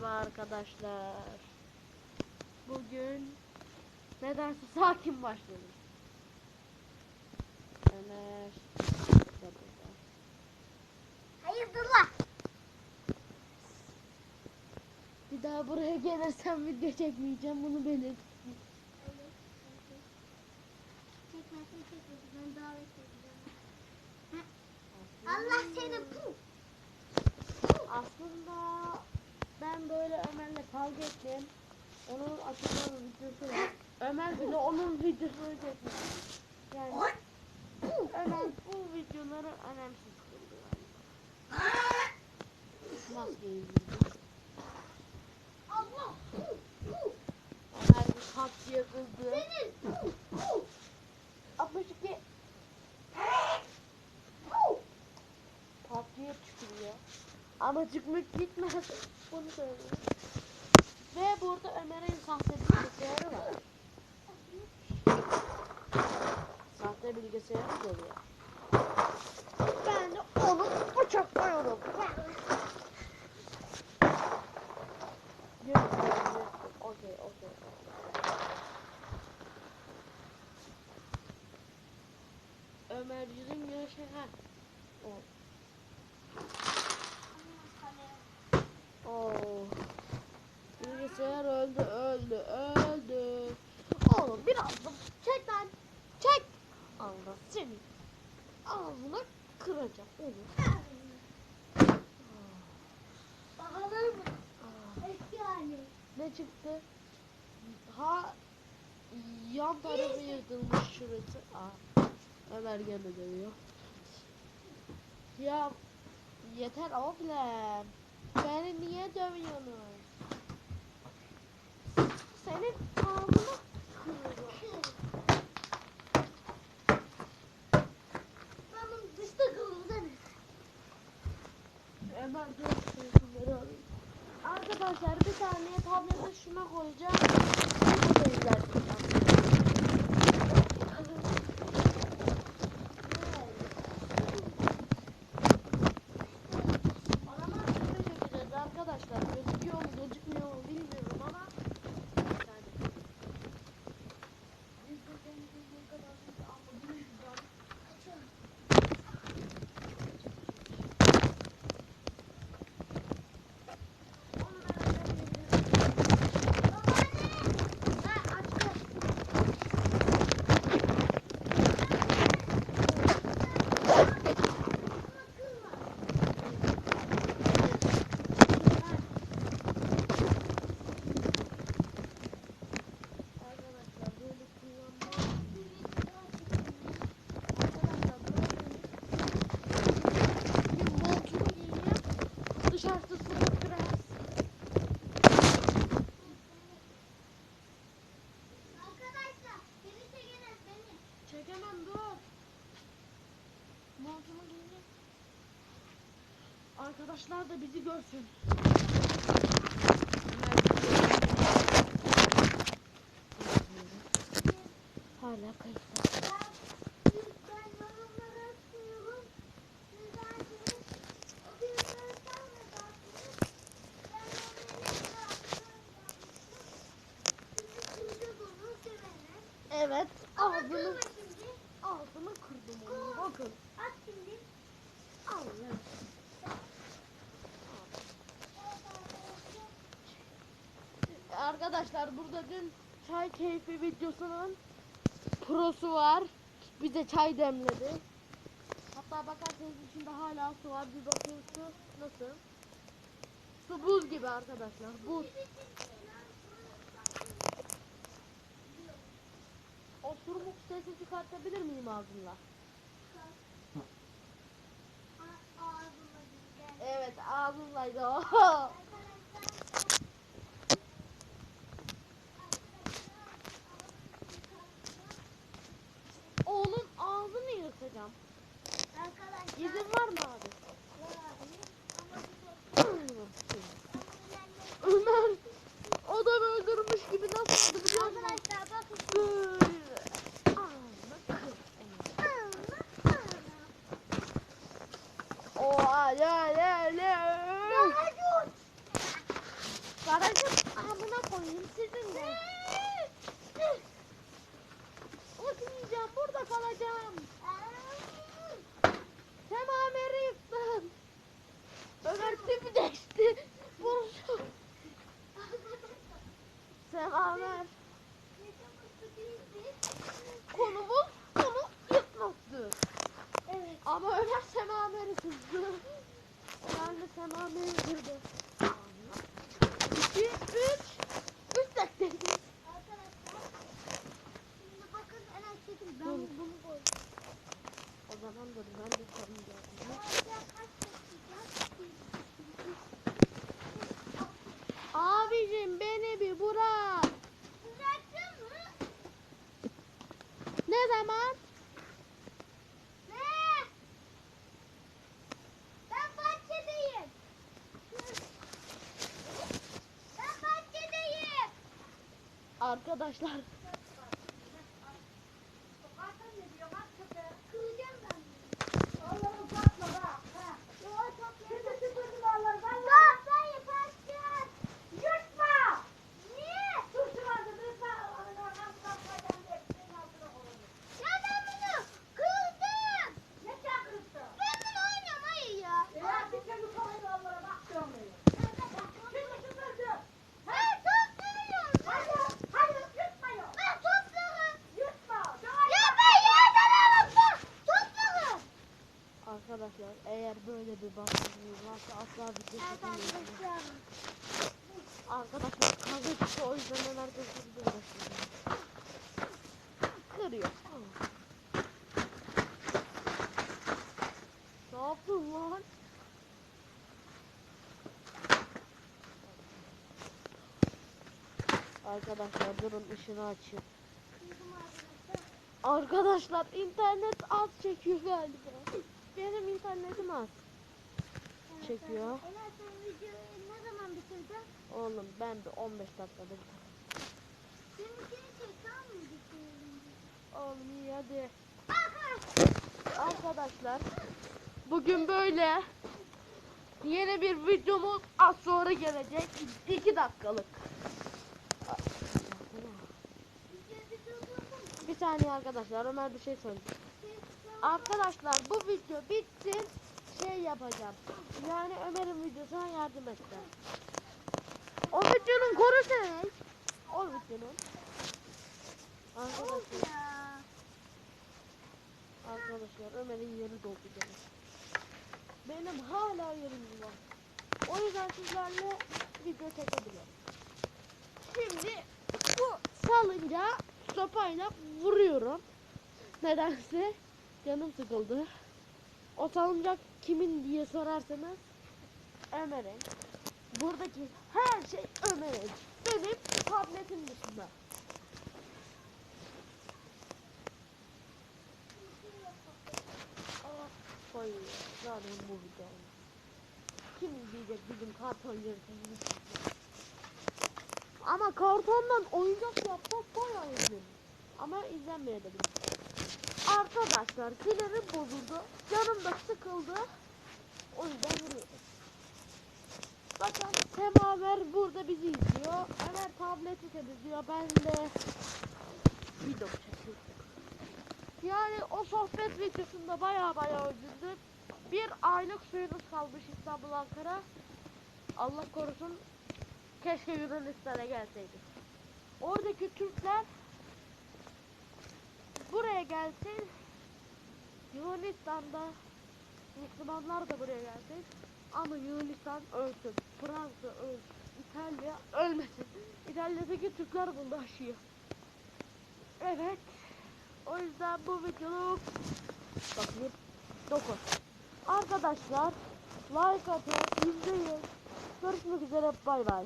merhaba arkadaşlar. Bugün nedense sakin başladım. Ömer. Hayırdır? Bir daha buraya gelirsem video çekmeyeceğim bunu belirt. Çekmesin çekmesin ben davet edeceğim. Hı? Allah seni bu. Aslında ben böyle Ömer'le kavga ettim. Onun açıklama videosu var. Ömer bile onun videosunu çekmiş. Yani Ömer bu videoları önemsiz kıldı. Maskeyi. Ömer bir kalp diye bu. 62 Ama çıkmak gitmez. Bunu söylüyor. Ve burada Ömer'in sahte bilgisayarı var. Sahte bilgisayarı geliyor. Ben de onu bıçaklıyorum. Okey, okey. Ömer yüzün görüşe ha. O. Bilgisayar öldü, öldü, öldü. Oğlum biraz da çek lan. Çek. Allah seni. Ağzını kıracağım oğlum. Bakalım mı? Eski hali. Ne çıktı? Ha yan tarafı yırtılmış şurası. Aa, Ömer gene dövüyor. Ya yeter oğlum. Beni niye dövüyorsunuz? Senin ağzını kırıyorum. Tamam dışta kırıldı. Ömer dur telefonları alayım. Arkadaşlar bir saniye tablete şuna koyacağım. Bunu da izlersin. Arama şöyle çekeceğiz arkadaşlar. Gözüküyor mu gözükmüyor mu bilmiyorum ama. Bir saniye. Biz de kendimiz ne kadar biz anladığımız Arkadaşlar böyle kullanmayı Arkadaşlar böyle bir montumu giyeyim. Dışarısı soğuk biraz. Arkadaşlar beni çekemez beni. Çekemem dur. Montumu giyeyim. Arkadaşlar da bizi görsün. Hala kayıtta. Evet. Ağzını, ağzını kırdım onu. Bakın. At şimdi. Allah. Arkadaşlar burada dün çay keyfi videosunun prosu var. Bize çay demledi. Hatta bakarsanız içinde hala su var. Bir bakın su nasıl? Su buz gibi arkadaşlar. Buz. Osuruk sesi çıkartabilir miyim ağzımla? Evet ağzımlaydı o. Onun ağzını yırtacağım. Arkadaşlar. İzin var mı abi? Ama bir de- Ömer adam öldürmüş gibi nasıl oldu biliyor musun? Arkadaşlar bakın. Böyle. Ağzını kır. Ana, ana. Oha ya ya ya. Ya hadi Garajın amına koyayım sizin de. Uçmayacağım burada kalacağım. Semameri yıktın. Ömer tipi değişti. Vuruşum. Semamer. Konumuz onu yıkmaktı. Evet. Ama Ömer semameri kızdı. Semameri kırdı. İki, üç. Üç dakika. Arkadaşlar. Şimdi bakın en aşağıda ben bunu koydum. O zaman dur ben de kaç dakika? Abicim beni bir bırak. Bıraktın mı? Ne zaman? Ne? Ben bahçedeyim. Ben bahçedeyim. Arkadaşlar Kıracağım ben. Allah'ım bakma bak. Yo toplayayım. Şimdi süpürdüm Allah'ım. Ben Toplayıp açacağız. Yırtma. Niye? Dur şu anda dur sen. Ya ben bunu kırdım. Ne sen kırdın? Ben bunu oynamayı ya. Ya bir kere koydu Allah'a bak görmeyin. Şimdi süpürdüm. Ben topluyorum. Hadi, hadi yırtmayın. Ben toplarım. Yırtma. Ya ben yerden alıp bak. Toplarım. arkadaşlar eğer böyle bir baskınız varsa asla bir şey yapmayın. Arkadaşlar kavga çıktı o yüzden ben arkadaşlar uğraşıyorum. Kırıyor. Ne yaptın lan? Arkadaşlar durun ışını açayım. Arkadaşlar internet az çekiyor galiba. Benim internetim az. Çekiyor. Ela sen videoyu ne zaman bitirdin? Oğlum ben bir 15 dakikada. Seninkini bitirdin? Oğlum iyi hadi. Arkadaşlar bugün böyle yeni bir videomuz az sonra gelecek. 2 dakikalık. Videoyu bitirdin mi? Bir saniye arkadaşlar Ömer bir şey söyleyecek. Arkadaşlar bu video bitsin şey yapacağım. Yani Ömer'in videosuna yardım edeceğim. O videonun konusu ne? O videonun. Arkadaşlar, arkadaşlar Ömer'in yeri doldu gene. Benim hala yerim var. O yüzden sizlerle video çekebiliyorum. Şimdi bu salınca sopayla vuruyorum. Nedense canım sıkıldı. O salıncak kimin diye sorarsanız Ömer'in. Buradaki her şey Ömer'in. Benim tabletim dışında. Hayır, zaten bu video. Kim izleyecek bizim karton yırtımını? Ama kartondan oyuncak yapmak bayağı iyi. Ama izlenmeyebilir. Arkadaşlar sinirim bozuldu. Canım da sıkıldı. O yüzden vuruyorum. Bakın Semaver burada bizi izliyor. Ömer tableti temizliyor. Ben de video çekiyorum. Yani o sohbet videosunda baya baya üzüldüm. Bir aylık suyunuz kalmış İstanbul Ankara. Allah korusun. Keşke Yunanistan'a gelseydik. Oradaki Türkler buraya gelsin. Yunanistan'da Müslümanlar da buraya gelsin. Ama Yunanistan ölsün. Fransa ölsün. İtalya ölmesin. İtalya'daki Türkler bunu aşıyor. Evet. O yüzden bu videoluk bakayım 9. Arkadaşlar like atın, izleyin. Görüşmek üzere bay bay.